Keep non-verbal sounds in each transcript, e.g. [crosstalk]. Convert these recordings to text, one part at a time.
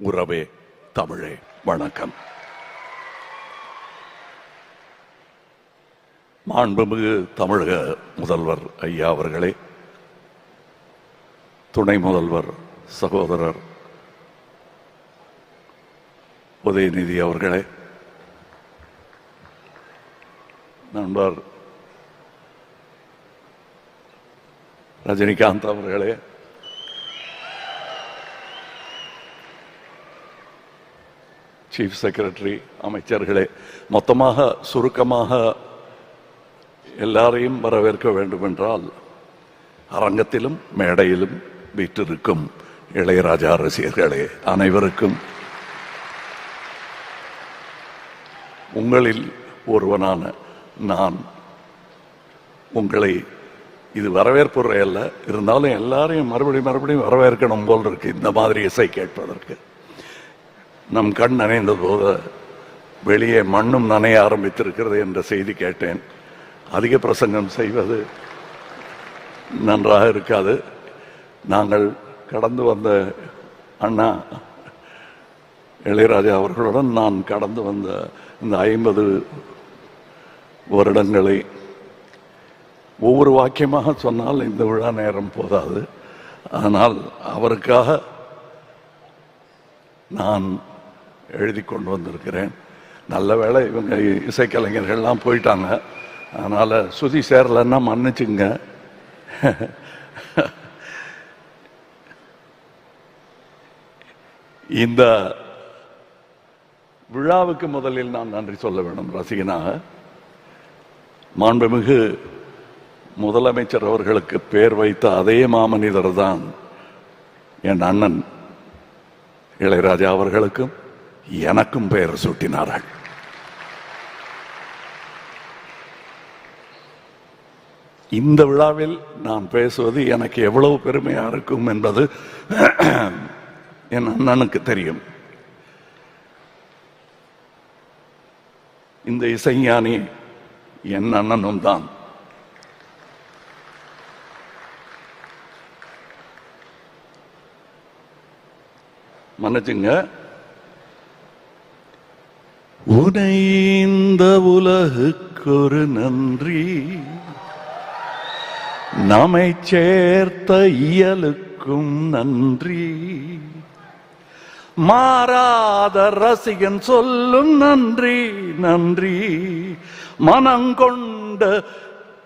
உறவே தமிழே. வணக்கம். மாண்புமிகு தமிழக முதல்வர் ஐயா அவர்களே துணை முதல்வர் சகோதரர் உதயநிதி அவர்களே நண்பர் ரஜினிகாந்த் அவர்களே சீஃப் செக்ரட்டரி அமைச்சர்களே மொத்தமாக சுருக்கமாக எல்லாரையும் வரவேற்க வேண்டுமென்றால் அரங்கத்திலும் மேடையிலும் வீற்றிருக்கும் இளையராஜா ரசிகர்களே அனைவருக்கும் உங்களில் ஒருவனான நான் உங்களை இது வரவேற்புரை அல்ல இருந்தாலும் எல்லாரையும் மறுபடியும் மறுபடியும் வரவேற்கணும் போல் இருக்கு இந்த மாதிரி இசை கேட்பதற்கு. நம் கண் நனைந்த போது வெளியே மண்ணும் நனைய ஆரம்பித்திருக்கிறது என்ற செய்தி கேட்டேன். அதிக பிரசங்கம் செய்வது நன்றாக இருக்காது. நாங்கள் கடந்து வந்த அண்ணா இளையராஜா அவர்களுடன் நான் கடந்து வந்த இந்த ஐம்பது வருடங்களை ஒவ்வொரு வாக்கியமாக சொன்னால் இந்த விழா நேரம் போதாது. ஆனால் அவருக்காக நான் எழுதி கொண்டு வந்திருக்கிறேன். நல்ல வேளை இவங்க இசைக்கலைஞர்கள்லாம் போயிட்டாங்க. அதனால் சுதி சேரலன்னா மன்னிச்சுங்க. இந்த விழாவுக்கு முதலில் நான் நன்றி சொல்ல வேண்டும் ரசிகனாக மாண்புமிகு முதலமைச்சர் அவர்களுக்கு பேர் வைத்த அதே மாமனிதர் தான் என் அண்ணன் இளையராஜா அவர்களுக்கும் எனக்கும் பெயர் சூட்டினார்கள். இந்த விழாவில் நான் பேசுவது எனக்கு எவ்வளவு பெருமையா இருக்கும் என்பது [clears throat] என் அண்ணனுக்கு தெரியும். இந்த இசைஞானி என் அண்ணனும் தான். மன்னிச்சுங்க உனை இந்த உலகுக்கொரு நன்றி. நம்மை சேர்த்த இயலுக்கும் நன்றி. மாறாத ரசிகன் சொல்லும் நன்றி நன்றி. மனங்கொண்ட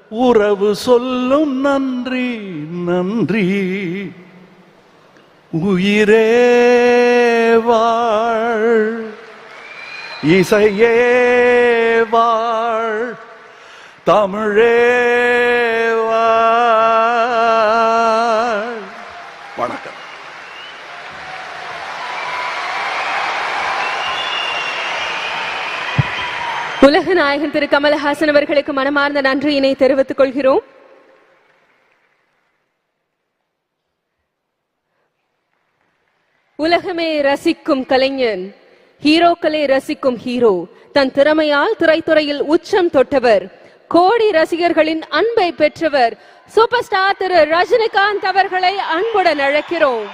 உறவு சொல்லும் நன்றி நன்றி. உயிரே இசையே வாழ் தமிழே வணக்கம். உலக நாயகன் திரு கமலஹாசன் அவர்களுக்கு மனமார்ந்த நன்றியினை தெரிவித்துக் கொள்கிறோம். உலகமே ரசிக்கும் கலைஞன் ஹீரோக்களை ரசிக்கும் ஹீரோ தன் திறமையால் திரைத்துறையில் உச்சம் தொட்டவர் கோடி ரசிகர்களின் அன்பை பெற்றவர் சூப்பர் ஸ்டார் திரு ரஜினிகாந்த் அவர்களை அன்புடன் அழைக்கிறோம்.